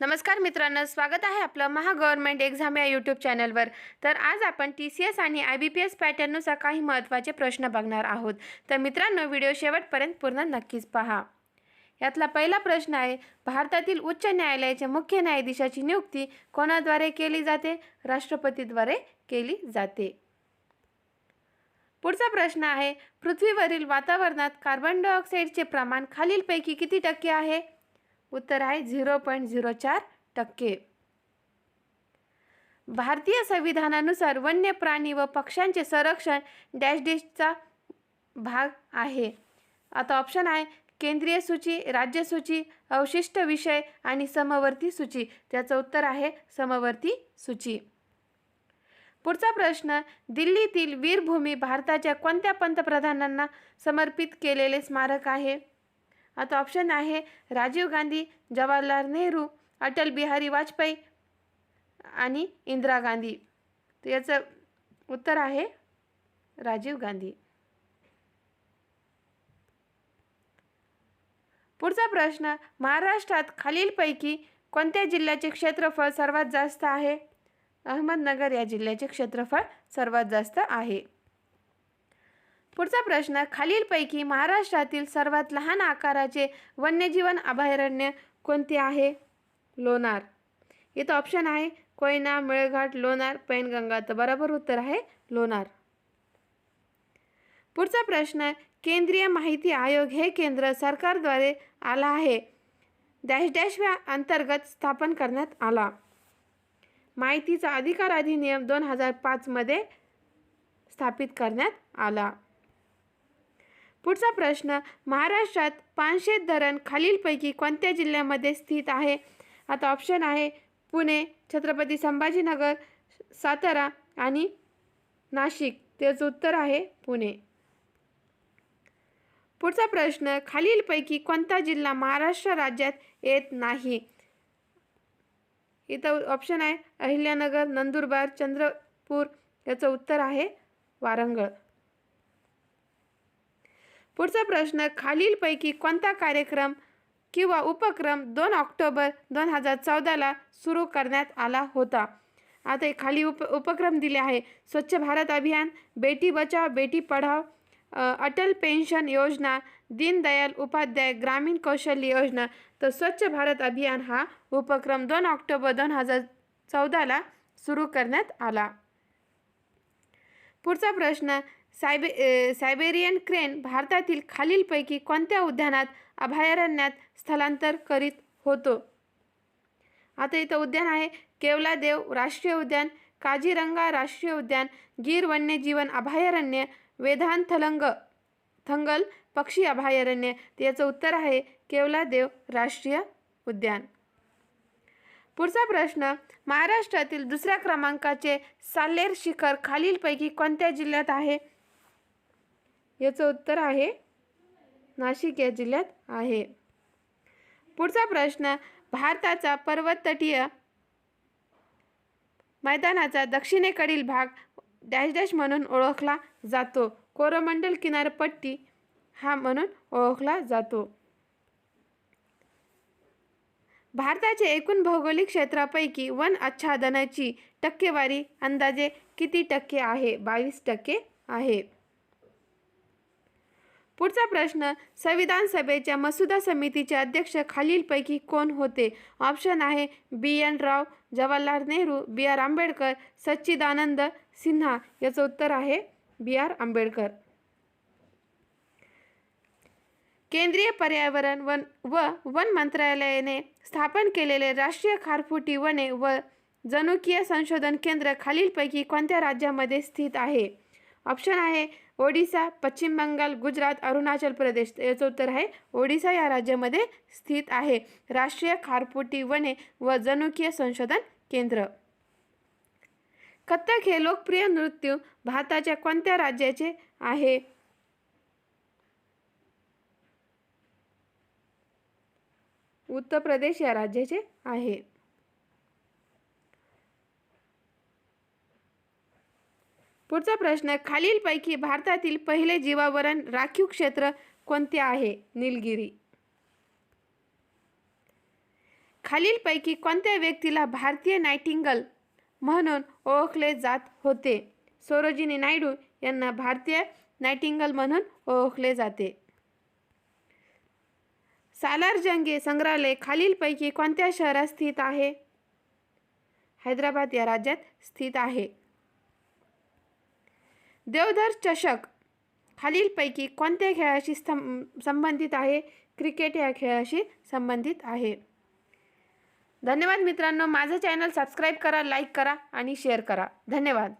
नमस्कार मित्रांनो स्वागत आहे आपलं महा गव्हर्नमेंट एक्झाम या यूट्यूब चॅनलवर. तर आज आपण टी सी एस आणि आय बी पी एस पॅटर्ननुसार काही महत्त्वाचे प्रश्न बघणार आहोत. तर मित्रांनो व्हिडिओ शेवटपर्यंत पूर्ण नक्कीच पहा. यातला पहिला प्रश्न आहे भारतातील उच्च न्यायालयाच्या मुख्य न्यायाधीशाची नियुक्ती कोणाद्वारे केली जाते? राष्ट्रपतीद्वारे केली जाते. पुढचा प्रश्न आहे पृथ्वीवरील वातावरणात कार्बन डायऑक्साईडचे प्रमाण खालीलपैकी किती टक्के आहे? उत्तर आहे झिरो पॉईंट झिरो चार टक्के. भारतीय संविधानानुसार वन्य प्राणी व पक्ष्यांचे संरक्षण डॅश डॅशचा भाग आहे. आता ऑप्शन आहे केंद्रीय सूची राज्य सूची अवशिष्ट विषय आणि समवर्ती सूची. त्याचं उत्तर आहे समवर्ती सूची. पुढचा प्रश्न दिल्लीतील वीरभूमी भारताच्या कोणत्या पंतप्रधानांना समर्पित केलेले स्मारक आहे? आता ऑप्शन आहे राजीव गांधी जवाहरलाल नेहरू अटल बिहारी वाजपेयी आणि इंदिरा गांधी. तर याचं उत्तर आहे राजीव गांधी. पुढचा प्रश्न महाराष्ट्रात खालीलपैकी कोणत्या जिल्ह्याचे क्षेत्रफळ सर्वात जास्त आहे? अहमदनगर या जिल्ह्याचे क्षेत्रफळ सर्वात जास्त आहे. पुढचा प्रश्न खालीलपैकी महाराष्ट्रातील सर्वात लहान आकाराचे वन्यजीवन अभयारण्य कोणते आहे? लोणार. इथं ऑप्शन आहे कोयना मेळघाट लोणार पैनगंगा. तर बरोबर उत्तर आहे लोणार. पुढचा प्रश्न केंद्रीय माहिती आयोग हे केंद्र सरकारद्वारे आला आहे. डॅश डॅश व्या अंतर्गत स्थापन करण्यात आला. माहितीचा अधिकार अधिनियम दोन हजार पाचमध्ये स्थापित करण्यात आला. पुढचा प्रश्न महाराष्ट्रात पानशेत धरण खालीलपैकी कोणत्या जिल्ह्यामध्ये स्थित आहे? आता ऑप्शन आहे पुणे छत्रपती संभाजीनगर सातारा आणि नाशिक. त्याचं उत्तर आहे पुणे. पुढचा प्रश्न खालीलपैकी कोणता जिल्हा महाराष्ट्र राज्यात येत नाही? इथं ऑप्शन आहे अहिल्यानगर नंदुरबार चंद्रपूर. याचं उत्तर आहे वारंगळ. पुढचा प्रश्न खालीलपैकी कोणता कार्यक्रम किंवा उपक्रम दोन ऑक्टोबर दोन हजार चौदाला सुरू करण्यात आला होता? आता खाली उप उपक्रम दिले आहे. स्वच्छ भारत अभियान बेटी बचाव बेटी पढाव अटल पेन्शन योजना दीनदयाल उपाध्याय ग्रामीण कौशल्य योजना. तर स्वच्छ भारत अभियान हा उपक्रम दोन ऑक्टोबर दोन हजार चौदाला सुरू करण्यात आला. पुढचा प्रश्न सायबे सायबेरियन क्रेन भारतातील खालीलपैकी कोणत्या उद्यानात अभयारण्यात स्थलांतर करीत होतो? आता इथं उद्यान आहे. केवलादेव राष्ट्रीय उद्यान काजीरंगा राष्ट्रीय उद्यान गीर वन्यजीवन अभयारण्य वेधांथलंग थंगल पक्षी अभयारण्य याचं उत्तर आहे केवलादेव राष्ट्रीय उद्यान. पुढचा प्रश्न महाराष्ट्रातील दुसऱ्या क्रमांकाचे साल्लेर शिखर खालीलपैकी कोणत्या जिल्ह्यात आहे? याचं उत्तर आहे नाशिक या जिल्ह्यात आहे. पुढचा प्रश्न भारताचा पर्वततटीय मैदानाचा दक्षिणेकडील भाग डॅश डॅश म्हणून ओळखला जातो. कोरोमंडल किनारपट्टी हा म्हणून ओळखला जातो. भारताचे एकूण भौगोलिक क्षेत्रापैकी वन आच्छादनाची टक्केवारी अंदाजे किती टक्के आहे? बावीस टक्के आहे. पुढचा प्रश्न संविधान सभेच्या मसुदा समितीचे अध्यक्ष खालीलपैकी कोण होते? ऑप्शन आहे B N Rao Jawaharlal Nehru B R Ambedkar Sachchidanand Sinha. याचं उत्तर आहे बी आर आंबेडकर. केंद्रीय पर्यावरण वन व वन मंत्रालयाने स्थापन केलेले राष्ट्रीय खारफुटी वने व जनुकीय संशोधन केंद्र खालीलपैकी कोणत्या राज्यामध्ये स्थित आहे? ऑप्शन आहे ओडिसा पश्चिम बंगाल गुजरात अरुणाचल प्रदेश याचं उत्तर आहे. ओडिसा या राज्यामध्ये स्थित आहे. राष्ट्रीय खारपुटी वने व जनुकीय संशोधन केंद्र. कथ्थक हे लोकप्रिय नृत्य भारताच्या कोणत्या राज्याचे आहे? उत्तर प्रदेश या राज्याचे आहे. पुढचा प्रश्न खालीलपैकी भारतातील पहिले जीवावरण राखीव क्षेत्र कोणते आहे? निलगिरी. खालीलपैकी कोणत्या व्यक्तीला भारतीय नायटिंगल म्हणून ओळखले जात होते? सरोजिनी नायडू यांना भारतीय नायटिंगल म्हणून ओळखले जाते. सालार जंगे संग्रहालय खालीलपैकी कोणत्या शहरात स्थित आहे? हैदराबाद या राज्यात स्थित आहे. देवधर चषक खालीलपैकी कोणत्या खेळाशी संबंधित आहे? क्रिकेट या खेळाशी संबंधित आहे. धन्यवाद मित्रांनो. माझं चॅनल सबस्क्राईब करा लाईक करा आणि शेअर करा. धन्यवाद.